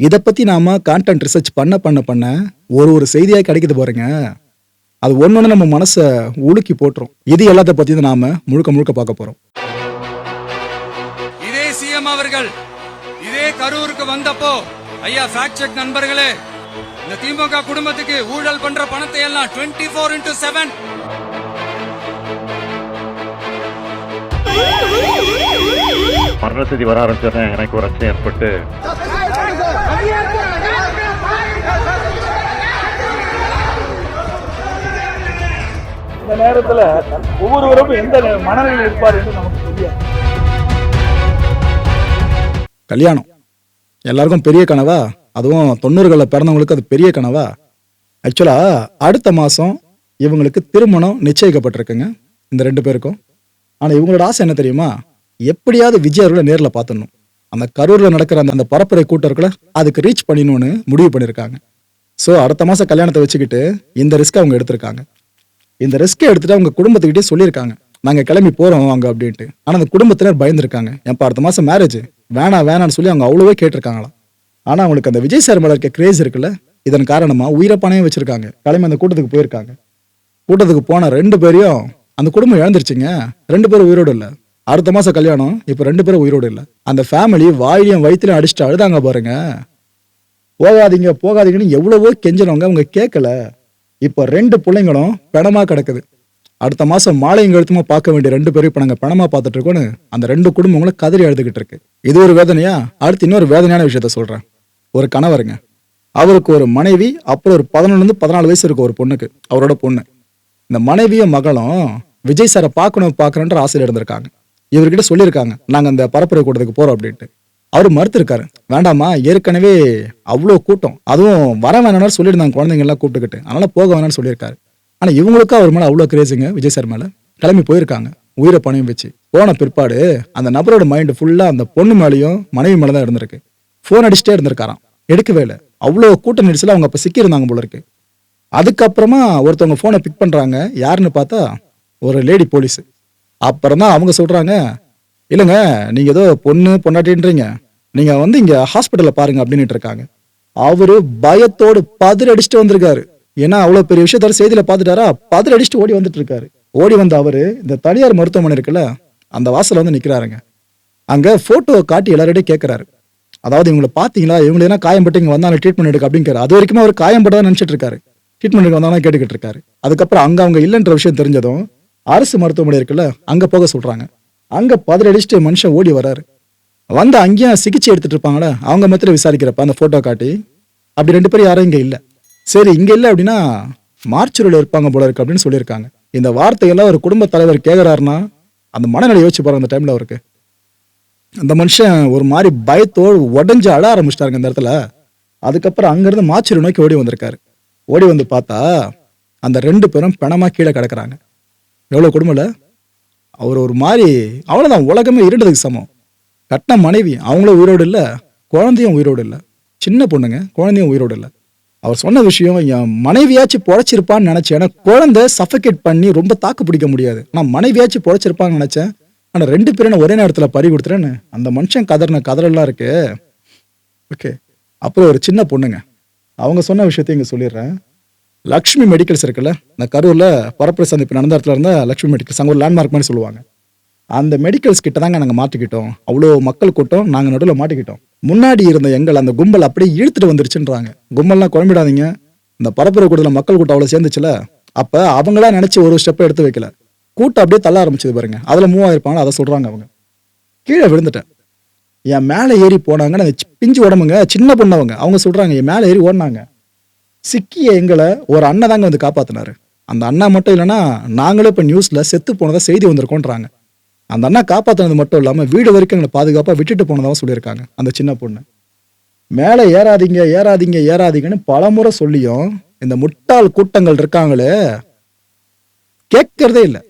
இதை பத்தி நாம கான்டென்ட் ரிசர்ச் பண்ண பண்ண பண்ண ஒரு ஒரு செய்தியா கிடைக்குது பாருங்க. அது ஒன்னொன்னு நம்ம மனசை உலுக்கி போட்டுரும். இது எல்லாத்த பத்தி தான் நாம முழுக்க முழுக்க பார்க்க போறோம். இதே சிஎம் அவர்கள் இதே கரூருக்கு வந்தப்போ ஐயா ஃபேக்ட் செக் நண்பர்களே இந்த திமுக குடும்பத்துக்கு ஊழல் பண்ற பணத்தை எல்லாம் டுவெண்ட்டி ஃபோர் இன்டூ செவன் மரண செய்தி வர ஆரம்பிச்சோடனே எனக்கு ஒரு அச்சம் ஏற்பட்டு இந்த நேரத்துல ஒவ்வொருவரும் எந்த மனநிலையில் இருப்பார் என்று நமக்கு தெரியாது. கல்யாணம். எல்லாருக்கும் பெரிய கனவா? அதுவும் தொண்ணூறுகளில் பிறந்தவங்களுக்கு அது பெரிய கனவா? ஆக்சுவலாக அடுத்த மாதம் இவங்களுக்கு திருமணம் நிச்சயிக்கப்பட்டிருக்குங்க இந்த ரெண்டு பேருக்கும். ஆனால் இவங்களோட ஆசை என்ன தெரியுமா? எப்படியாவது விஜய் அவர்களை நேரில் பார்த்துடணும். அந்த கரூரில் நடக்கிற அந்த அந்த பரப்புரை கூட்டம் இருக்குல்ல அதுக்கு ரீச் பண்ணணும்னு முடிவு பண்ணியிருக்காங்க. ஸோ அடுத்த மாதம் கல்யாணத்தை வச்சுக்கிட்டு இந்த ரிஸ்க் அவங்க எடுத்திருக்காங்க. இந்த ரிஸ்க்கை எடுத்துட்டு அவங்க குடும்பத்துக்கிட்டே சொல்லியிருக்காங்க. நாங்க கிளம்பி போறோம் அங்க அப்படின்ட்டு. ஆனா அந்த குடும்பத்தினர் பயந்துருக்காங்க. எப்ப அடுத்த மாசம் மேரேஜ் வேணாம் வேணாம்னு சொல்லி அவங்க அவ்வளோவே கேட்டிருக்காங்களாம். ஆனா அவங்களுக்கு அந்த விஜய் சார் மேல இருக்க கிரேஸ் இருக்குல்ல இதன் காரணமா உயிரப்பானையும் வச்சிருக்காங்க. கிளம்பி அந்த கூட்டத்துக்கு போயிருக்காங்க. கூட்டத்துக்கு போன ரெண்டு பேரையும் அந்த குடும்பம் இழந்துருச்சுங்க. ரெண்டு பேரும் உயிரோடு இல்லை. அடுத்த மாசம் கல்யாணம் இப்போ ரெண்டு பேரும் உயிரோடு இல்லை. அந்த ஃபேமிலி வாயிலையும் வயிற்றுலையும் அடிச்சுட்டு அழுதாங்க பாருங்க. போகாதீங்க போகாதீங்கன்னு எவ்வளவோ கெஞ்சினவங்க அவங்க கேட்கல இப்போ ரெண்டு பிள்ளைங்களும் பிணமா கிடக்குது. அடுத்த மாசம் மாலையும் கழுத்துமா பார்க்க வேண்டிய ரெண்டு பேரும் இப்ப நாங்க பிணமா பார்த்துட்டு இருக்கோன்னு அந்த ரெண்டு குடும்பங்களும் கதறி எழுதுகிட்டு இருக்கு. இது ஒரு வேதனையா? அடுத்து இன்னொரு வேதனையான விஷயத்த சொல்றேன். ஒரு கணவருங்க அவருக்கு ஒரு மனைவி அப்புறம் ஒரு பதினொன்றுலேருந்து பதினாலு வயசு இருக்கு ஒரு பொண்ணுக்கு அவரோட பொண்ணு. இந்த மனைவியும் மகளும் விஜய் சாரை பார்க்கணும் பார்க்கணுன்ற ஆசையில் இருந்திருக்காங்க. இவர்கிட்ட சொல்லியிருக்காங்க நாங்க அந்த பரப்புரை கூட்டத்துக்கு போறோம் அப்படின்ட்டு. அவர் மறுத்திருக்காரு. வேண்டாமா ஏற்கனவே அவ்வளோ கூட்டம். அதுவும் வர வேணாம்னு சொல்லியிருந்தாங்க குழந்தைங்கெல்லாம் கூப்பிட்டுக்கிட்டு. அதனால போக வேணாம்னு சொல்லியிருக்காரு. ஆனால் இவங்களுக்கும் அவர் மேலே அவ்வளோ கிரேஸுங்க விஜய் சார் மேலே. கிளம்பி போயிருக்காங்க உயிரை பணையும் வச்சு. போன பிற்பாடு அந்த நபரோட மைண்டு ஃபுல்லாக அந்த பொண்ணு மேலேயும் மனைவி மேலே தான் இருந்திருக்கு. ஃபோன் அடிச்சுட்டே இருந்திருக்காராம். எடுக்கவே இல்லை. அவ்வளோ கூட்ட நெரிசல அவங்க அப்போ சிக்கியிருந்தாங்க போல இருக்கு. அதுக்கப்புறமா ஒருத்தவங்க ஃபோனை பிக் பண்ணுறாங்க யாருன்னு பார்த்தா ஒரு லேடி போலீஸு அப்புறம் தான் அவங்க சொல்கிறாங்க இல்லைங்க நீங்கள் ஏதோ பொண்ணு பொண்டாட்டின்றீங்க. நீங்க வந்து இங்க ஹாஸ்பிட்டல்ல பாருங்க அப்படின்னுட்டு இருக்காங்க. அவரு பயத்தோடு பதில் அடிச்சுட்டு வந்திருக்காரு. ஏன்னா அவ்வளோ பெரிய விஷயத்த செய்தியில் பார்த்துட்டாரா? பதில் அடிச்சுட்டு ஓடி வந்துட்டு இருக்காரு. ஓடி வந்த அவரு இந்த தனியார் மருத்துவமனை இருக்குல்ல அந்த வாசலில் வந்து நிற்கிறாருங்க அங்கே ஃபோட்டோவை காட்டி எல்லார்டையும் கேட்கறாரு அதாவது இவங்களை பார்த்தீங்களா? இவங்களை என்ன காயம்பட்டு இங்கே வந்தாலும் ட்ரீட்மெண்ட் எடுக்க அப்படிங்கிறாரு அது வரைக்கும் அவர் காயம்பட்டதான் நினச்சிட்டு இருக்காரு. ட்ரீட்மெண்ட் எடுக்க வந்தாலும் கேட்டுக்கிட்டு இருக்காரு. அதுக்கப்புறம் அங்கே அவங்க இல்லைன்ற விஷயம் தெரிஞ்சதும் அரசு மருத்துவமனை இருக்குல்ல அங்கே போக சொல்றாங்க. அங்கே பதில் அடிச்சுட்டு மனுஷன் ஓடி வராரு வந்து அங்கேயும் சிகிச்சை எடுத்துட்டு இருப்பாங்களே அவங்க மாத்திரம் விசாரிக்கிறப்ப அந்த ஃபோட்டோ காட்டி அப்படி ரெண்டு பேரும் யாரும் இங்கே இல்லை. சரி இங்கே இல்லை அப்படின்னா மார்ச்சுரியில் இருப்பாங்க போல இருக்கு அப்படின்னு சொல்லியிருக்காங்க. இந்த வார்த்தையெல்லாம் ஒரு குடும்ப தலைவர் கேட்குறாருன்னா அந்த மனநிலை யோசிச்சு பாருங்க அந்த டைமில் அவருக்கு. அந்த மனுஷன் ஒரு மாதிரி பயத்தோடு உடஞ்சு அழ ஆரம்பிச்சிட்டாருங்க இந்த இடத்துல. அதுக்கப்புறம் அங்கேருந்து மாச்சுரி நோக்கி ஓடி வந்திருக்காரு. ஓடி வந்து பார்த்தா அந்த ரெண்டு பேரும் பணமாக கீழே கிடக்குறாங்க. எவ்வளோ கொடுமைல அவர் ஒரு மாதிரி அவ்வளோதான் உலகமே இருண்டதுக்கு சமம். கட்டின மனைவி அவங்களும் உயிரோடு இல்லை குழந்தையும் உயிரோடு இல்லை. சின்ன பொண்ணுங்க குழந்தையும் உயிரோடு இல்லை. அவர் சொன்ன விஷயம் என் மனைவியாச்சும் பொழைச்சிருப்பான்னு நினைச்சேன். ஏன்னா குழந்தை சஃபகேட் பண்ணி ரொம்ப தாக்கு பிடிக்க முடியாது. நான் மனைவியாச்சும் பொழைச்சிருப்பான்னு நினைச்சேன். ஆனால் ரெண்டு பேரும் ஒரே நேரத்தில் பறி கொடுத்துறேன்னு அந்த மனுஷன் கதறின கதறெல்லாம் இருக்கு. ஓகே. அப்புறம் ஒரு சின்ன பொண்ணுங்க. அவங்க சொன்ன விஷயத்தையும் இங்கே சொல்லிடுறேன். லக்ஷ்மி மெடிக்கல்ஸ் இருக்குல்ல இந்த கரூரில் பரப்புரை சந்திப்பு நடந்த இடத்துல இருந்தா லக்ஷ்மி மெடிக்கல்ஸ் அங்கே ஒரு லேண்ட்மார்க் மாதிரி சொல்லுவாங்க. அந்த மெடிக்கல்ஸ் கிட்ட தாங்க நாங்கள் மாட்டிக்கிட்டோம். அவ்வளோ மக்கள் கூட்டம் நாங்கள் நடுவில் மாட்டிக்கிட்டோம். முன்னாடி இருந்த எங்கள் அந்த கும்பல் அப்படியே இழுத்துட்டு வந்துருச்சுன்றாங்க. கும்பல்லாம் குழம்பிடாதீங்க. இந்த பரப்புரை கூட்டத்தில் மக்கள் கூட்டம் அவ்வளோ சேர்ந்துச்சுல? அப்போ அவங்களா நினச்சி ஒரு ஸ்டெப்பை எடுத்து வைக்கல. கூட்டம் அப்படியே தள்ள ஆரம்பிச்சது பாருங்க. அதில் மூவ் ஆயிருப்பாங்க அதை சொல்கிறாங்க அவங்க. கீழே விழுந்துட்டேன். என் மேலே ஏறி போனாங்கன்னு பிஞ்சு உடம்புங்க சின்ன பொண்ணவங்க. அவங்க சொல்கிறாங்க என் மேலே ஏறி ஓடினாங்க. சிக்கிய எங்களை ஒரு அண்ணன் தாங்க வந்து காப்பாற்றினாரு அந்த அண்ணா மட்டும் இல்லைன்னா நாங்களே இப்போ நியூஸில் செத்து போனதாக செய்தி வந்திருக்கோன்றாங்க. அந்த அண்ணா காப்பாற்றினது மட்டும் இல்லாமல் வீடு வரைக்கும் எங்களை பாதுகாப்பாக விட்டுட்டு போனதாகவும் சொல்லியிருக்காங்க அந்த சின்ன பொண்ணு. மேலே ஏறாதீங்க ஏறாதீங்க ஏறாதீங்கன்னு பலமுறை சொல்லியும் இந்த முட்டாள் கூட்டங்கள் இருக்காங்களே கேட்கறதே இல்லை.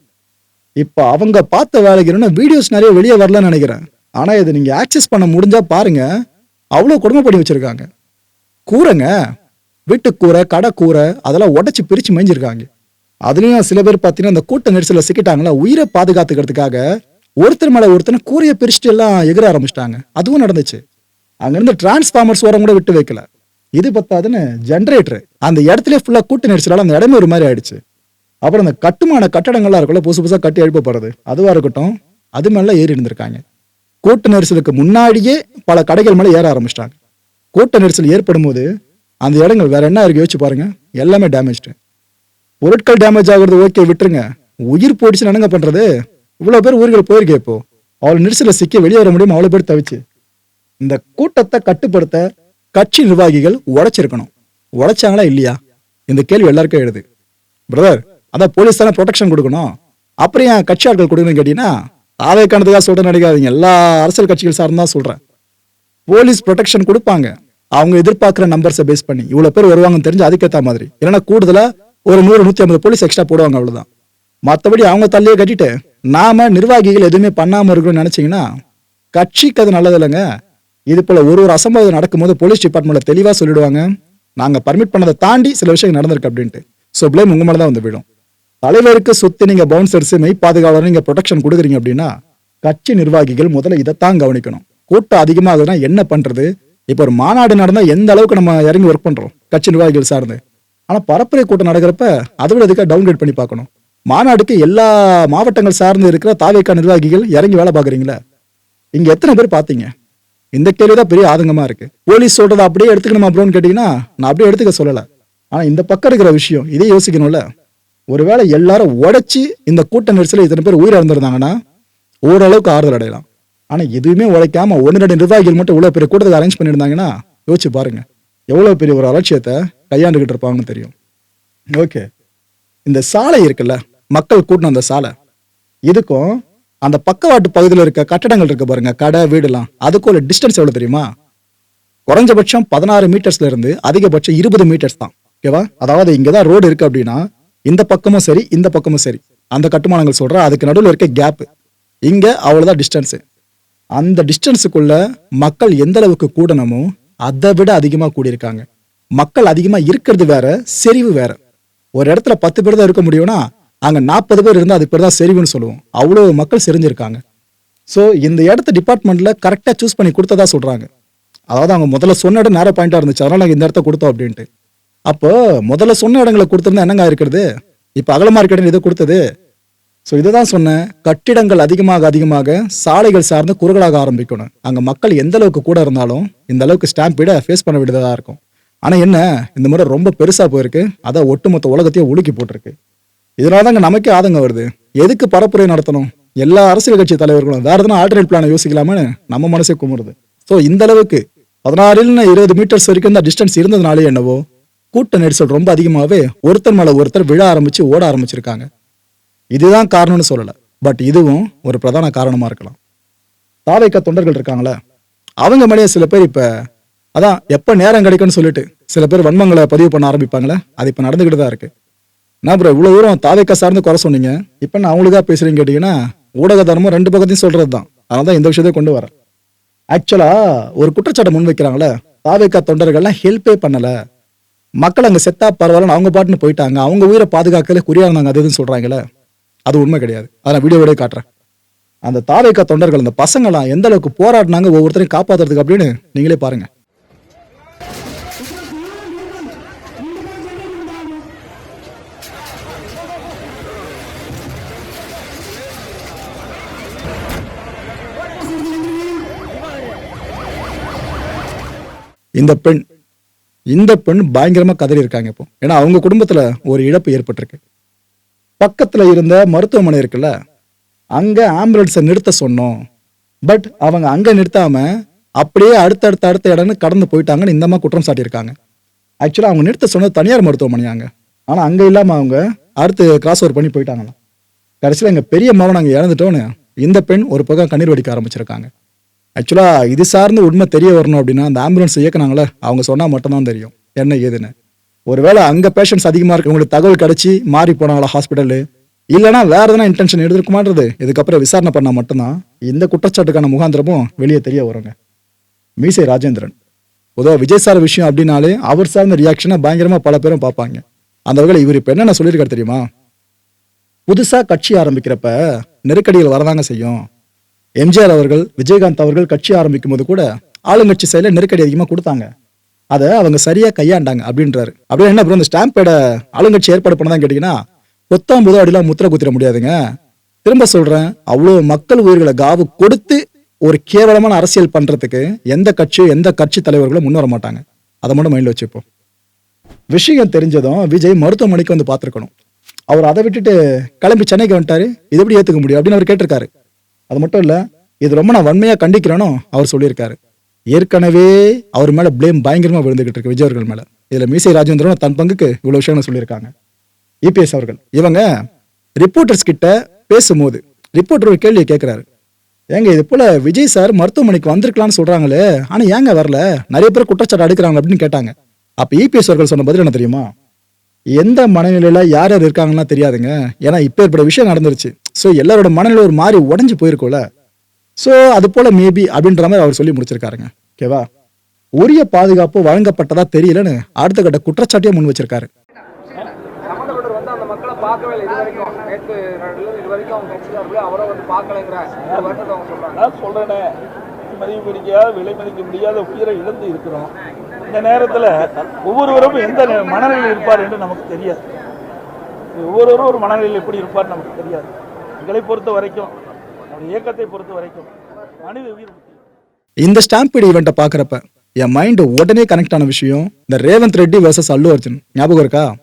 இப்போ அவங்க பார்த்த வேலைக்கு வீடியோஸ் நிறைய வெளியே வரலன்னு நினைக்கிறேன். ஆனால் இதை நீங்கள் ஆக்சஸ் பண்ண முடிஞ்சால் பாருங்க அவ்வளோ கொடுமைப்படி வச்சுருக்காங்க. கூரைங்க வீட்டு கடை கூரை அதெல்லாம் உடச்சி பிரிச்சு மேய்ஞ்சிருக்காங்க. அதுலேயும் சில பேர் பார்த்தீங்கன்னா அந்த கூட்ட நெரிசலில் சிக்கிட்டாங்களா உயிரை பாதுகாத்துக்கிறதுக்காக ஒருத்தர் மேலே ஒருத்தர் கூரையை பிரிச்சுட்டு எல்லாம் எகிர ஆரம்பிச்சிட்டாங்க. அதுவும் நடந்துச்சு. அங்கேருந்து டிரான்ஸ்ஃபார்மர்ஸ் ஓரம் கூட விட்டு வைக்கல. இது பத்தாதுன்னு ஜென்ரேட்டர் அந்த இடத்துல ஃபுல்லாக கூட்டு நெரிசலால அந்த இடமே ஒரு மாதிரி ஆயிடுச்சு. அப்புறம் அந்த கட்டுமான கட்டடங்கள்லாம் இருக்குல்ல புதுசு புதுசாக கட்டி எழுப்பப்படுறது. அதுவாக இருக்கட்டும் அது மேல ஏறி இருந்திருக்காங்க. கூட்ட நெரிசலுக்கு முன்னாடியே பல கடைகள் மேலே ஏற ஆரம்பிச்சிட்டாங்க. கூட்ட நெரிசல் ஏற்படும் போது அந்த இடங்கள் வேற என்ன இருக்கு யோசிச்சு பாருங்க. எல்லாமே டேமேஜ்டு பொருட்கள் டேமேஜ் ஆகுறது ஓகே விட்டுருங்க. உயிர் போயிடுச்சு என்னங்க பண்றது? இவ்வளவு பேர் ஊர்கள் போயிருக்கே இப்போ. அவள் நெரிசல சிக்கி வெளியேற முடியும் அவ்வளோ பேர் தவிச்சு. இந்த கூட்டத்தை கட்டுப்படுத்த கட்சி நிர்வாகிகள் உடைச்சிருக்கணும். உடைச்சாங்களா இல்லையா? இந்த கேள்வி எல்லாருக்கும் எழுது. பிரதர் அதான் போலீஸ் தானே ப்ரொடெக்ஷன் கொடுக்கணும். அப்புறம் ஏன் கட்சி ஆட்கள் கொடுக்கணும்னு கேட்டீங்கன்னா தாவே கணதுக்காக சொல்கிறேன் நினைக்காதீங்க. எல்லா அரசியல் கட்சிகள் சார்ந்தா சொல்றேன். போலீஸ் ப்ரொடெக்ஷன் கொடுப்பாங்க. அவங்க எதிர்பார்க்குற நம்பர்ஸை பேஸ் பண்ணி. இவ்வளோ பேர் வருவாங்கன்னு தெரிஞ்சு அதுக்கேற்ற மாதிரி. இல்லைன்னா கூடுதலா ஒரு நூறு நூற்றி ஐம்பது போலீஸ் எக்ஸ்ட்ரா போடுவாங்க அவ்வளோதான் மற்றபடி அவங்க தள்ளியே கட்டிட்டு நாம நிர்வாகிகள் எதுவுமே பண்ணாம இருக்கணும்னு நினைச்சீங்கன்னா கட்சிக்கு அது நல்லது இல்லைங்க இது போல ஒரு ஒரு அசம்பாவிதம் நடக்கும்போது போலீஸ் டிபார்ட்மெண்ட்ல தெளிவா சொல்லிடுவாங்க. நாங்க பர்மிட் பண்ணதை தாண்டி சில விஷயங்கள் நடந்திருக்கு அப்படின்ட்டு. ஸோ பிளேம் உங்க மேலே தான் வந்து விடும் தலைவருக்கு சொத்து நீங்க பவுன்சர்ஸ் மெய் பாதுகாவலர் நீங்க ப்ரொடெக்ஷன் கொடுக்குறீங்க அப்படின்னா கட்சி நிர்வாகிகள் முதல்ல இதைத்தான் கவனிக்கணும். கூட்டம் அதிகமாகுதுன்னா என்ன பண்றது? இப்போ ஒரு மாநாடு நடந்தா எந்த அளவுக்கு நம்ம இறங்கி ஒர்க் பண்றோம்? கட்சி நிர்வாகிகள் சார்ந்து. ஆனா பரப்புரை கூட்டம் நடக்கிறப்ப அதை விட இதுக்காக டவுன்கிரேட் பண்ணி பார்க்கணும். மாநாடுக்கு எல்லா மாவட்டங்கள் சார்ந்து இருக்கிற தாவேக்கா நிர்வாகிகள் இறங்கி வேலை பார்க்குறீங்களா? இங்கே எத்தனை பேர் பார்த்தீங்க? இந்த கேள்வி தான் பெரிய ஆதங்கமாக இருக்குது போலீஸ் சொல்கிறத அப்படியே எடுத்துக்கணுமா அப்படின்னு கேட்டிங்கன்னா நான் அப்படியே எடுத்துக்க சொல்லலை. ஆனால் இந்த பக்கம் இருக்கிற விஷயம் இதே யோசிக்கணும்ல. ஒருவேளை எல்லாரும் உடச்சி இந்த கூட்ட நெரிசலில் இத்தனை பேர் உயிரிழந்திருந்தாங்கன்னா ஓரளவுக்கு ஆறுதல் அடையலாம். ஆனால் எதுவுமே உழைக்காம ஒன்று ரெண்டு நிர்வாகிகள் மட்டும் இவ்வளோ பெரிய கூட்டத்தை அரேஞ்ச் பண்ணியிருந்தாங்கன்னா யோசிச்சு பாருங்க. எவ்வளோ பெரிய ஒரு அலட்சியத்தை கையாண்டுக்கிட்டு இருப்பாங்கன்னு தெரியும். ஓகே இந்த சாலை இருக்குல்ல மக்கள் கூட்டின அந்த சாலை. இதுக்கும் அந்த பக்கவாட்டு பகுதியில் இருக்க கட்டடங்கள் இருக்கு பாருங்க. கடை வீடுலாம். அதுக்கும் ஒரு டிஸ்டன்ஸ் எவ்வளோ தெரியுமா? குறைஞ்சபட்சம் பதினாறு மீட்டர்ஸ்ல இருந்து அதிகபட்சம் இருபது மீட்டர்ஸ் தான். ஓகேவா அதாவது இங்கே தான் ரோடு இருக்கு அப்படின்னா இந்த பக்கமும் சரி இந்த பக்கமும் சரி. அந்த கட்டுமானங்கள் சொல்ற அதுக்கு நடுவில் இருக்க கேப்பு இங்கே அவ்வளோதான் டிஸ்டன்ஸு அந்த டிஸ்டன்ஸுக்குள்ள மக்கள் எந்த அளவுக்கு கூடணுமோ அதை விட அதிகமாக கூடியிருக்காங்க. மக்கள் அதிகமாக இருக்கிறது வேற செறிவு வேற. ஒரு இடத்துல பத்து பேர் தான் இருக்க முடியும்னா அங்கே நாற்பது பேர் இருந்தால் அது பேர் தான் செறிவுன்னு சொல்லுவோம். அவ்வளோ மக்கள் செறிஞ்சிருக்காங்க. ஸோ இந்த இடத்த டிபார்ட்மெண்ட்டில் கரெக்டாக சூஸ் பண்ணி கொடுத்ததா சொல்கிறாங்க அதாவது அவங்க முதல்ல சொன்ன இடம் நேர பாயிண்டாக இருந்துச்சு. அதனால் நாங்கள் இந்த இடத்த கொடுத்தோம் அப்படின்ட்டு. அப்போ முதல்ல சொன்ன இடங்களை கொடுத்துருந்தா என்னங்க இருக்கிறது இப்போ அகல இருக்கிற இதை கொடுத்தது. ஸோ இதை தான் சொன்னேன். கட்டிடங்கள் அதிகமாக அதிகமாக சாலைகள் சார்ந்து குறுகலாக ஆரம்பிக்கணும். அங்கே மக்கள் எந்த அளவுக்கு கூட இருந்தாலும் இந்த அளவுக்கு ஸ்டாம்பீடை ஃபேஸ் பண்ண வேண்டியதாக இருக்கும். ஆனால் என்ன இந்த முறை ரொம்ப பெருசாக போயிருக்கு. அதான் ஒட்டுமொத்த உலகத்தையும் உலுக்கி போட்டிருக்கு. இதனால தாங்க நமக்கே ஆதங்கம் வருது. எதுக்கு பரப்புரை நடத்தணும்? எல்லா அரசியல் கட்சி தலைவர்களும் வேற எதனா ஆல்டர்னேட் பிளானை யோசிக்கலாமான்னு நம்ம மனசே குமுறுது. ஸோ இந்த அளவுக்கு பதினாறுல இருபது மீட்டர்ஸ் வரைக்கும் தான் டிஸ்டன்ஸ் இருந்ததுனாலே என்னவோ கூட்ட நெரிசல் ரொம்ப அதிகமாகவே ஒருத்தர் மேலே ஒருத்தர் விழ ஆரம்பிச்சு ஓட ஆரம்பிச்சிருக்காங்க. இதுதான் காரணம்னு சொல்லலை. பட் இதுவும் ஒரு பிரதான காரணமாக இருக்கலாம். தாவைக்க தொண்டர்கள் இருக்காங்களே? அவங்க மேலேயே சில பேர் இப்போ அதான் எப்போ நேரம் கிடைக்கும்னு சொல்லிட்டு சில பேர் வன்மங்களை பதிவு பண்ண ஆரம்பிப்பாங்களே? அது இப்போ நடந்துக்கிட்டு தான் இருக்குது நான் ப்ரோ இவ்வளோ தூரம் தாவைக்க சார்ந்து குறை சொன்னீங்க. இப்போ நான் அவங்களுக்கா பேசுகிறேன்னு கேட்டிங்கன்னா ஊடக தர்மம் ரெண்டு பக்கத்தையும் சொல்கிறது தான் அதனால தான் இந்த விஷயத்தையும் கொண்டு வரேன். ஆக்சுவலாக ஒரு குற்றச்சாட்டை முன் வைக்கிறாங்களே தாவேக்கா தொண்டர்கள்லாம் ஹெல்ப்பே பண்ணலை. மக்கள் அங்கே செத்தா பரவாயில்லன்னு அவங்க பாட்டுன்னு போயிட்டாங்க. அவங்க உயிரை பாதுகாக்கல குறியாக இருந்தாங்க அது எதுன்னு சொல்கிறாங்களே அது உண்மை கிடையாது. அதை நான் வீடியோவோடய காட்டுறேன். அந்த தாவேக்கா தொண்டர்கள் அந்த பசங்களாம் எந்த அளவுக்கு போராடினாங்க ஒவ்வொருத்தரையும் காப்பாற்றுறதுக்கு அப்படின்னு நீங்களே பாருங்கள் இந்த பெண் இந்த பெண் பயங்கரமாக கதறி இருக்காங்க இப்போ. ஏன்னா அவங்க குடும்பத்தில் ஒரு இழப்பு ஏற்பட்டிருக்கு. பக்கத்தில் இருந்த மருத்துவமனை இருக்குல்ல அங்கே ஆம்புலன்ஸை நிறுத்த சொன்னோம். பட் அவங்க அங்கே நிறுத்தாமல் அப்படியே அடுத்தடுத்த அடுத்த இடம்னு கடந்து போயிட்டாங்கன்னு இந்தமா குற்றம் சாட்டியிருக்காங்க. ஆக்சுவலாக அவங்க நிறுத்த சொன்னது தனியார் மருத்துவமனையாங்க ஆனால் அங்கே இல்லாமல் அவங்க அடுத்து கிராஸ் ஓவர் பண்ணி போயிட்டாங்களாம். கடைசியில் எங்கள் பெரிய மகன் நாங்கள் இழந்துட்டோன்னு இந்த பெண் ஒரு பக்கம் கண்ணீர் வடிக்க ஆரம்பிச்சிருக்காங்க. ஆக்சுவலாக இது சார்ந்து உண்மை தெரிய வரணும் அப்படின்னா அந்த ஆம்புலன்ஸ் இயக்குனாங்களே அவங்க சொன்னால் மட்டும்தான் தெரியும் என்ன ஏதுன்னு. ஒருவேளை அங்கே பேஷண்ட்ஸ் அதிகமாக இருக்கு உங்களுக்கு தகவல் கிடச்சி மாறி போனாங்களா ஹாஸ்பிட்டலு இல்லைனா வேறு எதனா இன்டென்ஷன் எடுத்துருக்குமான்றது இதுக்கப்புறம் விசாரணை பண்ணால் மட்டும்தான் இந்த குற்றச்சாட்டுக்கான முகாந்திரமும் வெளியே தெரிய வருங்க. மீசை ராஜேந்திரன். பொதுவாக விஜய் சார் விஷயம் அப்படின்னாலே அவர் சார்ந்த ரியாக்ஷனை பயங்கரமாக பல பேரும் பார்ப்பாங்க. அந்த வகையில் இவர் இப்போ என்னென்ன சொல்லியிருக்காரு தெரியுமா? புதுசாக கட்சி ஆரம்பிக்கிறப்ப நெருக்கடிகள் வரதாங்க செய்யும். எம்ஜிஆர் அவர்கள் விஜயகாந்த் அவர்கள் கட்சி ஆரம்பிக்கும் போது கூட ஆளுங்கட்சி செயல நெருக்கடி அதிகமாக கொடுத்தாங்க. அதை அவங்க சரியா கையாண்டாங்க அப்படின்றாரு. அப்படியே என்ன அப்புறம் இந்த ஸ்டாம்ப் ஆளுங்கட்சி ஏற்பாடு பண்ணதான் கேட்டீங்கன்னா பொத்தாம் புது அடிலாம் முத்திர குத்திர முடியாதுங்க. திரும்ப சொல்றேன் அவ்வளோ மக்கள் உயிர்களை காவு கொடுத்து ஒரு கேவலமான அரசியல் பண்றதுக்கு எந்த கட்சியும் எந்த கட்சி தலைவர்களும் முன் வர மாட்டாங்க. அதை மட்டும் மைண்ட்ல வச்சுப்போம். விஷயம் தெரிஞ்சதும் விஜய் மருத்துவமனைக்கு வந்து பார்த்துருக்கணும். அவர் அதை விட்டுட்டு கிளம்பி சென்னைக்கு வந்துட்டாரு. இது எப்படி ஏற்றுக்க முடியும் அப்படின்னு அவர் கேட்டிருக்காரு. அது மட்டும் இல்லை இது ரொம்ப நான் வன்மையாக கண்டிக்கிறேனோ அவர் சொல்லியிருக்காரு. ஏற்கனவே அவர் மேலே ப்ளேம் பயங்கரமாக விழுந்துகிட்டு இருக்கு விஜய் அவர்கள் மேலே. இதில் மீசை ராஜேந்திரனும் தன் பங்குக்கு இவ்வளோ விஷயங்கள் சொல்லியிருக்காங்க. இபிஎஸ் அவர்கள் இவங்க ரிப்போர்ட்டர்ஸ் கிட்ட பேசும்போது ரிப்போர்ட்டர் ஒரு கேள்வியை கேட்குறாரு ஏங்க இது போல் விஜய் சார் மருத்துவமனைக்கு வந்திருக்கலாம்னு சொல்கிறாங்களே ஆனால் ஏங்க வரல? நிறைய பேர் குற்றச்சாட்டு அடுக்கிறாங்க அப்படின்னு கேட்டாங்க. அப்போ இபிஎஸ் அவர்கள் சொன்ன பதில் என்ன தெரியுமா? எந்த மனநிலையில யார் யார் இருக்காங்கன்னா தெரியாதுங்க. ஏன்னா இப்ப ஏற்பட்ட விஷயம் நடந்துருச்சு. ஸோ எல்லாரோட மனநிலை ஒரு மாதிரி உடஞ்சு போயிருக்கும்ல. ஸோ அது போல மேபி அப்படின்ற மாதிரி அவர் சொல்லி முடிச்சிருக்காருங்க. ஓகேவா உரிய பாதுகாப்பு வழங்கப்பட்டதா தெரியலன்னு அடுத்த கட்ட குற்றச்சாட்டையே முன் வச்சிருக்காரு. விலை மதிக்க முடியாத உயிரை இழந்து இருக்கிறோம். இந்த நேரத்தில் ஒவ்வொருவரும் எந்த நே- மனநிலையில் இருப்பார் என்று நமக்கு தெரியாது. ஒவ்வொருவரும் ஒரு மனநிலையில் எப்படி இருப்பார் நமக்கு தெரியாது. எங்களை பொறுத்த வரைக்கும் நம்முடைய இயக்கத்தை பொறுத்த வரைக்கும் மனித உயிர் இந்த ஸ்டாம்பீடு ஈவெண்ட்டை பார்க்குறப்ப என் மைண்டு உடனே கனெக்ட் ஆன விஷயம் இந்த ரேவந்த் ரெட்டி வர்சஸ் அல்லு அர்ஜுன் ஞாபகம் இருக்கா?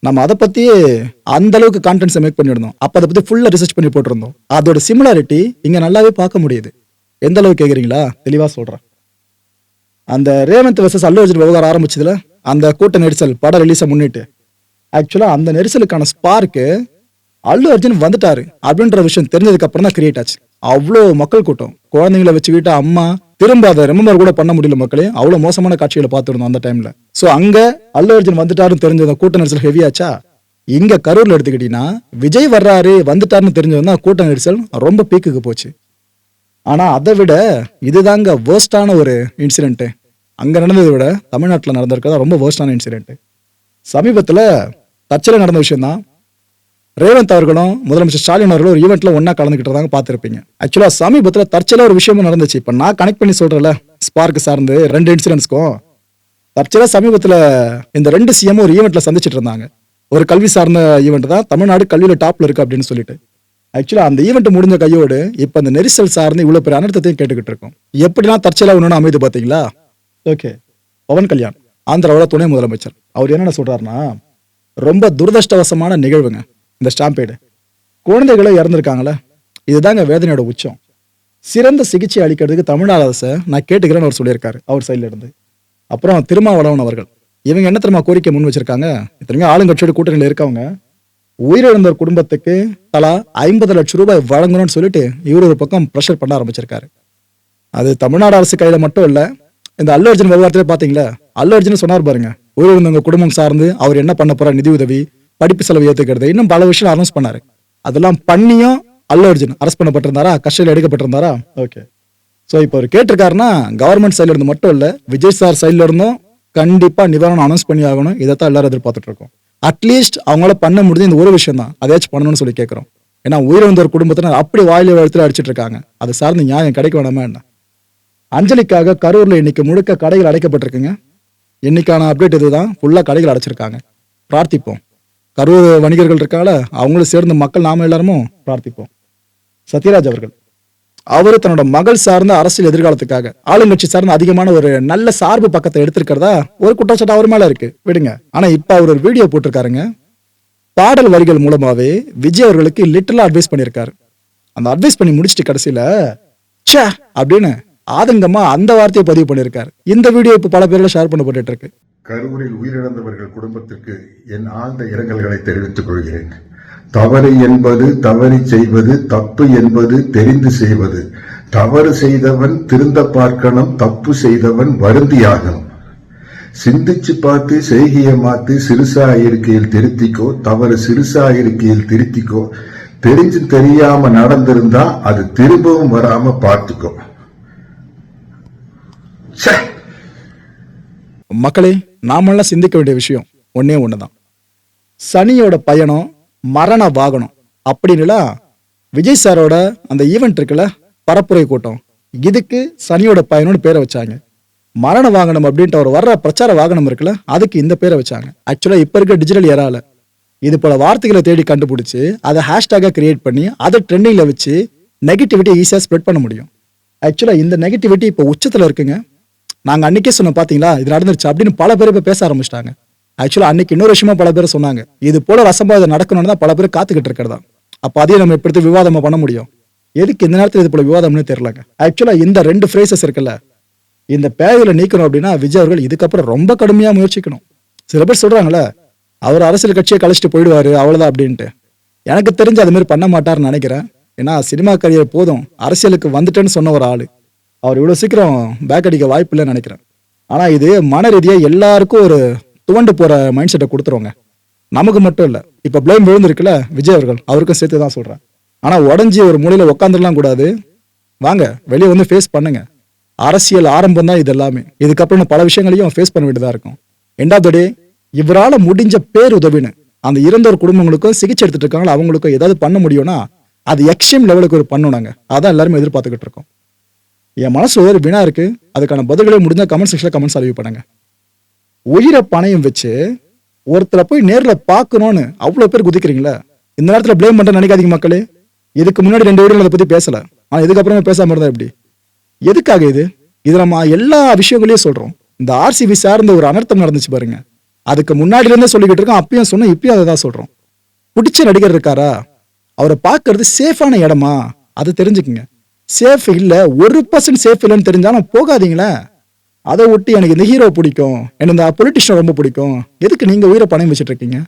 நம்ம அதை பற்றியே அந்த அளவுக்கு கான்டென்ட்ஸை மேக் பண்ணியிருந்தோம். அப்போ அதை பத்தி ஃபுல்லா ரிசர்ச் பண்ணி போட்டிருந்தோம். அதோட சிமிலாரிட்டி இங்க நல்லாவே பார்க்க முடியுது. எந்த அளவுக்கு கேக்குறீங்களா? தெளிவா சொல்றேன். அந்த ரேவந்த் வர்சஸ் அல்லு அர்ஜுன் விவகாரம் ஆரம்பிச்சதுல அந்த கூட்ட நெரிசல் படம் ரிலீஸை முன்னிட்டு. ஆக்சுவலாக அந்த நெரிசலுக்கான ஸ்பார்க்கு அல்லு அர்ஜுன் வந்துட்டாரு அப்படின்ற விஷயம் தெரிஞ்சதுக்கு அப்புறம் தான் கிரியேட் ஆச்சு. அவ்வளோ மக்கள் கூட்டம். குழந்தைங்களை வச்சுக்கிட்டு அம்மா திரும்ப அதை ரிமம்பர் கூட பண்ண முடியல மக்களே. அவ்வளோ மோசமான காட்சிகளை பார்த்துருந்தோம் அந்த டைம்ல ஸோ அங்கே அல்லு அர்ஜுன் வந்துட்டாருன்னு தெரிஞ்சது கூட்ட நெரிசல் ஹெவியாச்சா இங்கே கரூரில் எடுத்துக்கிட்டீங்கன்னா விஜய் வர்றாரு வந்துட்டாருன்னு தெரிஞ்சதுன்னா தான் கூட்ட நெரிசல் ரொம்ப பீக்குக்கு போச்சு. ஆனால் அதை விட இதுதாங்க வேர்ஸ்டான ஒரு இன்சிடென்ட்டு அங்கே நடந்ததை விட தமிழ்நாட்டில் நடந்திருக்கிறதா ரொம்ப வேர்ஸ்டான இன்சிடென்ட் சமீபத்தில் தச்சில் நடந்த விஷயந்தான் ரேவந்த் அவர்களும் முதலமைச்சர் ஸ்டாலின் அவர்களும் ஒரு ஈவெண்ட்டில் ஒன்றா கலந்துக்கிட்டு பார்த்துருப்பீங்க. ஆக்சுவலாக சமீபத்தில் தற்செல ஒரு விஷயமும் நடந்துச்சு. இப்போ நான் கனெக்ட் பண்ணி சொல்றேன்ல ஸ்பார்க் சார்ந்து ரெண்டு இன்சிடென்ட்ஸ்க்கும் தற்செயலாக சமீபத்தில் இந்த ரெண்டு சிஎம் ஒரு ஈவெண்ட்டில் சந்திச்சிட்டு இருந்தாங்க. ஒரு கல்வி சார்ந்த ஈவெண்ட் தான் தமிழ்நாடு கல்வியில் டாப்பில் இருக்குது அப்படின்னு சொல்லிட்டு. ஆக்சுவலாக அந்த ஈவெண்ட் முடிஞ்ச கையோடு இப்போ அந்த நெரிசல் சார்ந்து இவ்வளோ பெரிய அனர்த்தத்தையும் கேட்டுக்கிட்டு இருக்கோம். எப்படிலாம் தற்செயலாக ஒன்று அமைது பார்த்தீங்களா ஓகே பவன் கல்யாண் ஆந்திராவோட துணை முதலமைச்சர். அவர் என்னென்ன சொல்கிறாருன்னா ரொம்ப துரதிருஷ்டவசமான நிகழ்வுங்க இந்த ஸ்டாம்பேடு. குழந்தைகளை இறந்துருக்காங்களே இதுதாங்க வேதனையோட உச்சம். சிறந்த சிகிச்சை அளிக்கிறதுக்கு தமிழ்நாடு அரசை நான் கேட்டுக்கிறேன்னு அவர் சொல்லியிருக்காரு அவர் சைடில் இருந்து அப்புறம் திருமாவளவன் அவர்கள் இவங்க என்ன தெரியுமா கோரிக்கை முன் வச்சிருக்காங்க? இத்தனைக்கும் ஆளுங்கட்சியோட கூட்டணியில் இருக்கவங்க. உயிரிழந்த குடும்பத்துக்கு தலா ஐம்பது லட்சம் ரூபாய் வழங்கணும்னு சொல்லிட்டு இவர் ஒரு பக்கம் ப்ரெஷர் பண்ண ஆரம்பிச்சிருக்காரு. அது தமிழ்நாடு அரசு கையில் மட்டும் இல்லை இந்த அல்லு அர்ஜுன் விவகாரத்திலே பாத்தீங்களா? அல்லு அர்ஜுன் சொன்னார் பாருங்க உயிரிழந்தவங்க குடும்பம் சார்ந்து அவர் என்ன பண்ண போறார்? நிதி உதவி படிப்பு செலவு ஏத்துக்கிறது. இன்னும் பல விஷயம் அனௌன்ஸ் பண்ணாரு. அதெல்லாம் பண்ணியும் அல்லு அர்ஜுன் அரெஸ்ட் பண்ணப்பட்டிருந்தாரா? கஷ்டம் எடுக்கப்பட்டிருந்தாரா? ஓகே ஸோ இப்போ அவர் கேட்டிருக்காருன்னா கவர்மெண்ட் சைட்ல இருந்து மட்டும் இல்ல விஜய் சார் சைட்ல இருந்தும் கண்டிப்பா நிவாரணம் அனௌன்ஸ் பண்ணி ஆகணும். இதைத்தான் எல்லாரும் எதிர்பார்த்துட்டு இருக்கோம். அட்லீஸ்ட் அவங்களால பண்ண முடிஞ்ச இந்த ஒரு விஷயம் தான் அதையாச்சும் பண்ணணும்னு சொல்லி கேட்கிறோம் ஏன்னா உயிரிழந்தோர் குடும்பத்தினர் அப்படி வாயில வளர்த்துல அடிச்சிட்டு இருக்காங்க. அது சார்ந்து நியாயம் கிடைக்க வேணாமா என்ன? அஞ்சலிக்காக கரூரில் இன்னைக்கு முழுக்க கடைகள் அடைக்கப்பட்டிருக்குங்க. இன்னைக்கான அப்டேட் இதுதான். ஃபுல்லாக கடைகள் அடைச்சிருக்காங்க. பிரார்த்திப்போம். கரூர் வணிகர்கள் இருக்கால அவங்களும் சேர்ந்து மக்கள் நாம எல்லாருமும் பிரார்த்திப்போம். சத்யராஜ் அவர்கள் அவர் தன்னோட மகள் சார்ந்த அரசியல் எதிர்காலத்துக்காக ஆளுங்கட்சி சார்ந்த அதிகமான ஒரு நல்ல சார்பு பக்கத்தை எடுத்திருக்கிறதா ஒரு குற்றச்சாட்டு அவர் மேல இருக்கு. விடுங்க. ஆனா இப்ப அவர் ஒரு வீடியோ போட்டிருக்காருங்க. பாடல் வரிகள் மூலமாவே விஜய் அவர்களுக்கு லிட்டலாக அட்வைஸ் பண்ணியிருக்காரு. அந்த அட்வைஸ் பண்ணி முடிச்சிட்டு கடைசியில ச்சே! அப்படின்னு ஆதங்கமா அந்த வார்த்தையை பதிவு பண்ணியிருக்காரு. இந்த வீடியோ இப்போ பல பேர்ல ஷேர் பண்ணப்பட்டு இருக்கு கரூரில் உயிரிழந்தவர்கள் குடும்பத்திற்கு என் ஆழ்ந்த இரங்கல்களை தெரிவித்துக் கொள்கிறேன். தவறு என்பது தவறி செய்வது தப்பு என்பது தெரிந்து செய்வது. தவறு செய்தவன் திருந்த பார்க்கணும் தப்பு செய்தவன் வருந்தியாகணும் சிந்திச்சு பார்த்து செய்கையை மாத்து சிறுசா இருக்கையில் திருத்திக்கோ தவறு சிறுசா இருக்கையில் திருத்திக்கோ. தெரிஞ்சு தெரியாம நடந்திருந்தா அது திரும்பவும் வராம பார்த்துக்கோ. மக்களே நாமெல்லாம் சிந்திக்க வேண்டிய விஷயம் ஒன்னே ஒண்ணுதான். சனியோட பயணம் மரண வாகனம் அப்படின்னுலாம் விஜய் சாரோட அந்த ஈவெண்ட் இருக்குல்ல பரப்புரை கூட்டம். இதுக்கு சனியோட பயணம்னு பேரை வச்சாங்க. மரண வாகனம் அப்படின்ட்டு அவர் வர்ற பிரச்சார வாகனம் இருக்குல்ல அதுக்கு இந்த பேரை வச்சாங்க. ஆக்சுவலாக இப்போ இருக்க டிஜிட்டல் ஏரால இது போல வார்த்தைகளை தேடி கண்டுபிடிச்சி அதை ஹேஷ்டேக்காக கிரியேட் பண்ணி அதை ட்ரெண்டிங்கில் வச்சு நெகட்டிவிட்டி ஈஸியாக ஸ்ப்ரெட் பண்ண முடியும். ஆக்சுவலாக இந்த நெகட்டிவிட்டி இப்போ உச்சத்தில் இருக்குங்க. நாங்கள் அன்னைக்கே சொன்னோம் பார்த்தீங்களா இது நடந்துருச்சு அப்படின்னு பல பேர் இப்போ பேச ஆரம்பிச்சிட்டாங்க. ஆக்சுவலாக அன்னைக்கு இன்னொரு விஷயமா பல பேர் சொன்னாங்க. இது போல ஒரு அசம்பாவிதம் நடக்கணும்னு தான் பல பேர் காத்துக்கிட்டு இருக்கிறதா? அப்போ அதையும் நம்ம எப்படி விவாதமாக பண்ண முடியும்? எதுக்கு இந்த நேரத்தில் இது போல விவாதம்னு தெரியலங்க. ஆக்சுவலாக இந்த ரெண்டு ஃப்ரேசஸ் இருக்குல்ல இந்த பேய்களை நீக்கணும் அப்படின்னா விஜய் அவர்கள் இதுக்கப்புறம் ரொம்ப கடுமையாக முயற்சிக்கணும். சில பேர் சொல்கிறாங்களே அவர் அரசியல் கட்சியை கழிச்சிட்டு போயிடுவார் அவ்வளோதான் அப்படின்ட்டு. எனக்கு தெரிஞ்சு அதுமாரி பண்ண மாட்டார்னு நினைக்கிறேன். ஏன்னா சினிமா கரியர் போதும். அரசியலுக்கு வந்துட்டேன்னு சொன்ன ஒரு ஆள். அவர் இவ்வளோ சீக்கிரம் பேக் அடிக்க வாய்ப்பு இல்லைன்னு நினைக்கிறேன். ஆனால் இது மன ரீதியாக எல்லாருக்கும் ஒரு துவண்டு போகிற மைண்ட் செட்டை கொடுத்துருவாங்க. நமக்கு மட்டும் இல்லை இப்போ பிளேம் விழுந்திருக்குல்ல விஜய் அவர்கள் அவருக்கும் சேர்த்து தான் சொல்கிறேன் ஆனால் உடஞ்சி ஒரு மூலையில் உட்காந்துடலாம் கூடாது. வாங்க வெளியே வந்து ஃபேஸ் பண்ணுங்க. அரசியல் ஆரம்பம் தான் இது எல்லாமே. இதுக்கப்புறம் பல விஷயங்களையும் ஃபேஸ் பண்ண வேண்டியதாக இருக்கும். ரெண்டாவது டே இவரால் முடிஞ்ச பேர் உதவின்னு அந்த இறந்தோர் குடும்பங்களுக்கும் சிகிச்சை எடுத்துட்டு இருக்காங்களோ அவங்களுக்கும் ஏதாவது பண்ண முடியும்னா அது எக்ஸ்ட்ரீம் லெவலுக்கு ஒரு பண்ணணுங்க அதான் எல்லாருமே எதிர்பார்த்துக்கிட்டு இருக்கோம். என் மனசு ஒரு வினா இருக்கு. அதுக்கான பதில்களை முடிஞ்ச கமெண்ட் செக்ஷனில் கமெண்ட்ஸ் அறிவு பண்ணுங்க. உயிரை பணையம் வச்சு ஒருத்தரை போய் நேரில் பார்க்கணும்னு அவ்வளோ பேர் குதிக்கிறீங்களா? இந்த நேரத்தில் ப்ளேம் பண்ற நினைக்காதீங்க மக்களே. இதுக்கு முன்னாடி ரெண்டு வீடியோ அதை பற்றி பேசலை. ஆனால் இதுக்கப்புறமா பேசாமல் இருந்தா எப்படி? எதுக்காக இது? இது நம்ம எல்லா விஷயங்களையும் சொல்கிறோம் இந்த ஆர்சிபி சார்ந்த ஒரு அனர்த்தம் நடந்துச்சு பாருங்க. அதுக்கு முன்னாடிலேருந்தே சொல்லிக்கிட்டு இருக்கோம். அப்பயும் சொன்னோம் இப்பயும் அதை தான் சொல்கிறோம் பிடிச்ச நடிகர் இருக்காரா? அவரை பார்க்கறது சேஃபான இடமா? அதை தெரிஞ்சுக்குங்க. சேஃப் இல்லை ஒரு பர்சன்ட் சேஃப் இல்லைன்னு தெரிஞ்சாலும் போகாதீங்களே. அதை ஒட்டி எனக்கு இந்த ஹீரோ பிடிக்கும் எனக்கு இந்த பொலிட்டிஷியன் ரொம்ப பிடிக்கும். எதுக்கு நீங்கள் உயிரை பணம் வச்சுட்டு இருக்கீங்க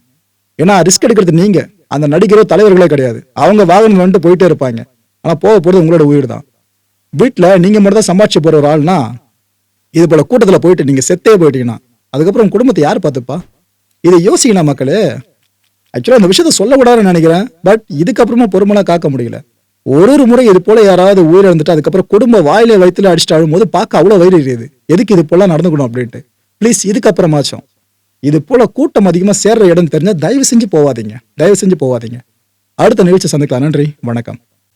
ஏன்னா ரிஸ்க் எடுக்கிறது நீங்கள் அந்த நடிகரோ தலைவர்களே கிடையாது. அவங்க வாகனம் வந்துட்டு போயிட்டே இருப்பாங்க. ஆனால் போக போகிறது உங்களோட உயிர் தான். வீட்டில் நீங்கள் மட்டும் தான் சம்பாதிச்சு போகிற ஒரு ஆள்னா இது போல் கூட்டத்தில் போயிட்டு நீங்கள் செத்தே போயிட்டீங்கன்னா அதுக்கப்புறம் குடும்பத்தை யார் பார்த்துப்பா? இதை யோசிக்கணும் மக்களே. ஆக்சுவலாக அந்த விஷயத்த சொல்லக்கூடாதுன்னு நினைக்கிறேன். பட் இதுக்கப்புறமா பொறுமலா காக்க முடியல. ஒரு ஒரு முறை இது போல யாராவது உயிரிழந்துட்டு அதுக்கப்புறம் குடும்ப வாயிலே வயிற்றுல அடிச்சுட்டு அழும்போது பார்க்க அவ்வளவு வயிறு எரியுது. எதுக்கு இது போல நடந்துக்கணும் அப்படின்ட்டு. ப்ளீஸ் இதுக்கப்புறமாச்சும். இது போல கூட்டம் அதிகமா சேர்ற இடம் தெரிஞ்சா தயவு செஞ்சு போவாதீங்க. தயவு செஞ்சு போவாதீங்க. அடுத்த நிகழ்ச்சி சந்திக்கலாம். நன்றி. வணக்கம்.